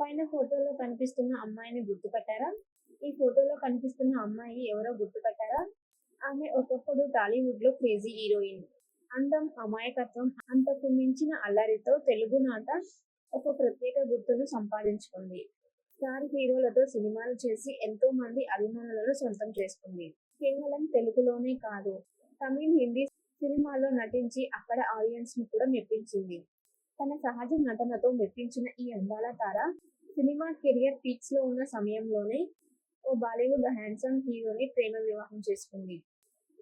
పైన ఫోటోలో కనిపిస్తున్న అమ్మాయిని గుర్తుపట్టారా? ఈ ఫోటోలో కనిపిస్తున్న అమ్మాయి ఎవరో గుర్తుపట్టారా? ఆమె ఒకప్పుడు టాలీవుడ్లో క్రేజీ హీరోయిన్. అందం అమాయకత్వం అంతకు మించిన అల్లరితో తెలుగు నాట ఒక ప్రత్యేక గుర్తును సంపాదించుకుంది. స్టార్ హీరోలతో సినిమాలు చేసి ఎంతో మంది అభిమానులను సొంతం చేసుకుంది. కేవలం తెలుగులోనే కాదు తమిళ్ హిందీ సినిమాలో నటించి అక్కడ ఆడియన్స్ని కూడా మెప్పించింది. తన సహజ నటనతో మెప్పించిన ఈ అందాల తార సినిమా కెరియర్ పీక్స్లో ఉన్న సమయంలోనే ఓ బాలీవుడ్ హ్యాండ్సమ్ హీరోని ప్రేమ వివాహం చేసుకుంది.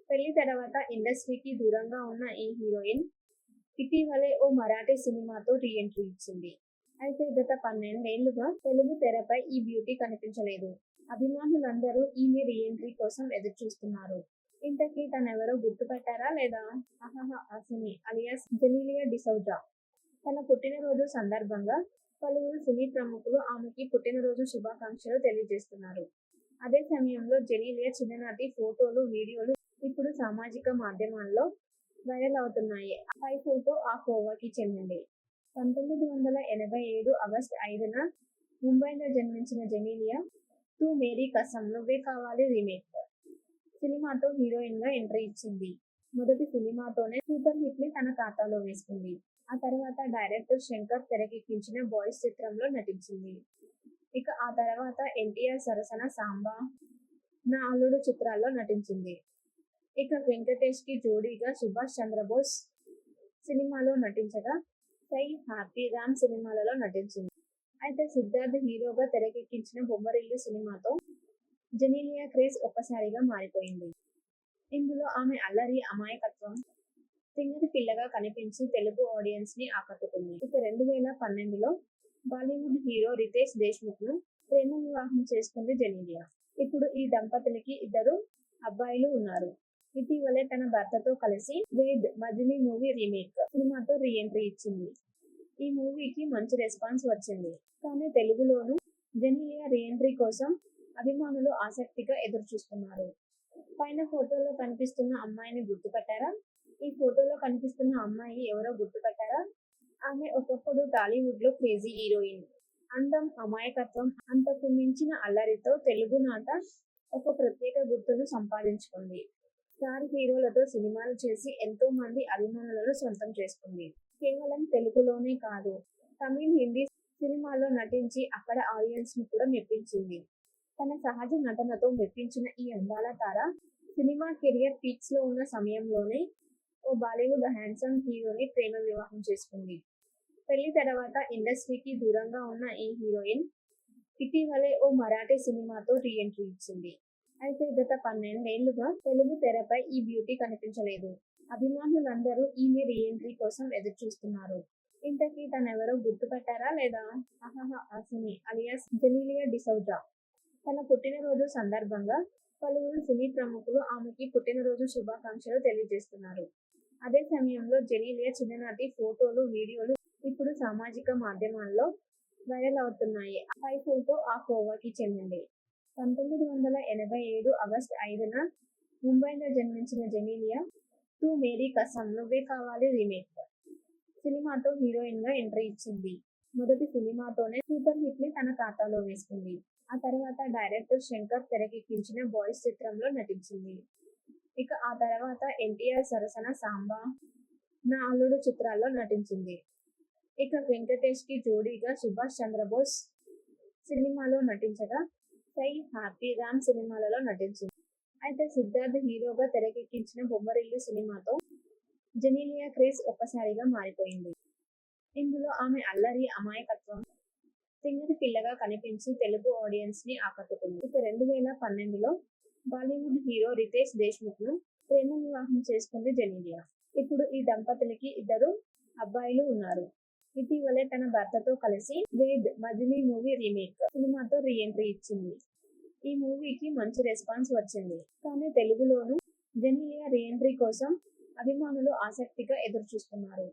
పెళ్ళి తర్వాత ఇండస్ట్రీకి దూరంగా ఉన్న ఈ హీరోయిన్ ఇటీవలే ఓ మరాఠీ సినిమాతో రీఎంట్రీ ఇచ్చింది. అయితే గత పన్నెండేళ్ళుగా తెలుగు తెరపై ఈ బ్యూటీ కనిపించలేదు. అభిమానులందరూ ఈమె రీఎంట్రీ కోసం ఎదురు చూస్తున్నారు ఇంతకీ తనెవరో గుర్తుపెట్టారా లేదా? అహహ అసిని అలియాస్ జెనీలియా డిసౌజా. తన పుట్టినరోజు సందర్భంగా పలువురు సినీ ప్రముఖులు ఆమెకి పుట్టినరోజు శుభాకాంక్షలు తెలియజేస్తున్నారు. అదే సమయంలో జెనీలియా చిన్ననాటి ఫోటోలు వీడియోలు ఇప్పుడు సామాజిక మాధ్యమాల్లో వైరల్ అవుతున్నాయి. పై ఫోటో ఆ కోవాకి చెందింది పంతొమ్మిది వందల ఎనభై ఏడు ఆగస్ట్ ఐదున ముంబైలో జన్మించిన జెనీలియా టూ మేరీ కసం నువ్వే కావాలి రీమేక్. సినిమాతో హీరోయిన్గా ఎంట్రీ ఇచ్చింది. మొదటి సినిమాతోనే సూపర్ హిట్ని తన ఖాతాలో వేసుకుంది. ఆ తర్వాత డైరెక్టర్ శంకర్ తెరకెక్కించిన బాయ్స్ చిత్రంలో నటించింది. ఇక ఆ తర్వాత ఎన్టీఆర్ సరసన సాంబా నా అల్లుడు చిత్రాల్లో నటించింది. ఇక వెంకటేష్కి జోడీగా సుభాష్ చంద్రబోస్ సినిమాలో నటించగా సై హ్యాపీ రామ్ సినిమాలలో నటించింది. అయితే సిద్ధార్థ్ హీరోగా తెరకెక్కించిన బొమ్మరిల్లు సినిమాతో జెనీలియా క్రేజ్ ఒక్కసారిగా మారిపోయింది. ఇందులో ఆమె అల్లరి అమాయకత్వం సింగరి పిల్లగా కనిపించి తెలుగు ఆడియన్స్ని ఆకట్టుకుంది. ఇక రెండు వేల పన్నెండులో బాలీవుడ్ హీరో రితేష్ దేశ్ముఖ్ను ప్రేమ వివాహం చేసుకుంది జనీలియా. ఇప్పుడు ఈ దంపతులకి ఇద్దరు అబ్బాయిలు ఉన్నారు. ఇటీవలే తన భర్తతో కలిసి వేద్ మజిలీ మూవీ రీమేక్ సినిమాతో రీఎంట్రీ ఇచ్చింది. ఈ మూవీకి మంచి రెస్పాన్స్ వచ్చింది. కానీ తెలుగులోను జనీలియా రీఎంట్రీ కోసం అభిమానులు ఆసక్తిగా ఎదురు చూస్తున్నారు పైన ఫోటోలో కనిపిస్తున్న అమ్మాయిని గుర్తుపట్టారా? ఈ ఫోటోలో కనిపిస్తున్న అమ్మాయి ఎవరో గుర్తుపట్టారా? ఆమె ఒకప్పుడు టాలీవుడ్లో క్రేజీ హీరోయిన్. అందం అమాయకత్వం అంతకు మించిన అల్లరితో తెలుగు నాట ఒక ప్రత్యేక గుర్తును సంపాదించుకుంది. స్టార్ హీరోలతో సినిమాలు చేసి ఎంతో మంది అభిమానులను సొంతం చేసుకుంది. కేవలం తెలుగులోనే కాదు తమిళ్ హిందీ సినిమాల్లో నటించి అక్కడ ఆడియన్స్ని కూడా మెప్పించింది. తన సహజ నటనతో మెప్పించిన ఈ అందాల తార సినిమా కెరియర్ పీక్స్లో ఉన్న సమయంలోనే ఓ బాలీవుడ్ హ్యాండ్సమ్ హీరోని ప్రేమ వివాహం చేసుకుంది. పెళ్ళి తర్వాత ఇండస్ట్రీకి దూరంగా ఉన్న ఈ హీరోయిన్ ఇటీవలే ఓ మరాఠీ సినిమాతో రీఎంట్రీ ఇచ్చింది. అయితే గత పన్నెండేళ్ళుగా తెలుగు తెరపై ఈ బ్యూటీ కనిపించలేదు. అభిమానులందరూ ఈమె రీఎంట్రీ కోసం ఎదురు చూస్తున్నారు ఇంతకీ తనెవరో గుర్తుపట్టారా లేదా? అహహ అసిని అలియాస్ జెనీలియా డిసౌజా. తన పుట్టినరోజు సందర్భంగా పలువురు సినీ ప్రముఖులు ఆమెకి పుట్టినరోజు శుభాకాంక్షలు తెలియజేస్తున్నారు. అదే సమయంలో జెనీలియా చిన్ననాటి ఫోటోలు వీడియోలు ఇప్పుడు సామాజిక మాధ్యమాల్లో వైరల్ అవుతున్నాయి. పై ఫోటో ఆ కోవాకి చెందింది పంతొమ్మిది వందల ఎనభై ఏడు ఆగస్ట్ ఐదున ముంబైలో జన్మించిన జెనీలియా టూ మేరీ కసం నువ్వే కావాలి రీమేక్. సినిమాతో హీరోయిన్గా ఎంట్రీ ఇచ్చింది. మొదటి సినిమాతోనే సూపర్ హిట్ని తన ఖాతాలో వేసుకుంది. ఆ తర్వాత డైరెక్టర్ శంకర్ తెరకెక్కించిన బాయ్స్ చిత్రంలో నటించింది. ఇక ఆ తర్వాత ఎన్టీఆర్ సరసన సాంబా నా అల్లుడు చిత్రాల్లో నటించింది. ఇక వెంకటేష్కి జోడీగా సుభాష్ చంద్రబోస్ సినిమాలో నటించగా సై హ్యాపీ రామ్ సినిమాలలో నటించింది. అయితే సిద్ధార్థ్ హీరోగా తెరకెక్కించిన బొమ్మరిల్లు సినిమాతో జెనీలియా క్రేజ్ ఒక్కసారిగా మారిపోయింది. ఇందులో ఆమె అల్లరి అమాయకత్వం సింగరి పిల్లగా కనిపించి తెలుగు ఆడియన్స్ని ఆకట్టుకుంది. ఇక రెండు వేల పన్నెండులో బాలీవుడ్ హీరో రితేష్ దేశ్ముఖ్ను ప్రేమ వివాహం చేసుకుంది జెనీలియా. ఇప్పుడు ఈ దంపతులకి ఇద్దరు అబ్బాయిలు ఉన్నారు. ఇటీవలే తన భర్తతో కలిసి వేద్ మజిలీ మూవీ రీమేక్ సినిమాతో రీఎంట్రీ ఇచ్చింది. ఈ మూవీకి మంచి రెస్పాన్స్ వచ్చింది. కానీ తెలుగులోను జెనీలియా రీఎంట్రీ కోసం అభిమానులు ఆసక్తిగా ఎదురు చూస్తున్నారు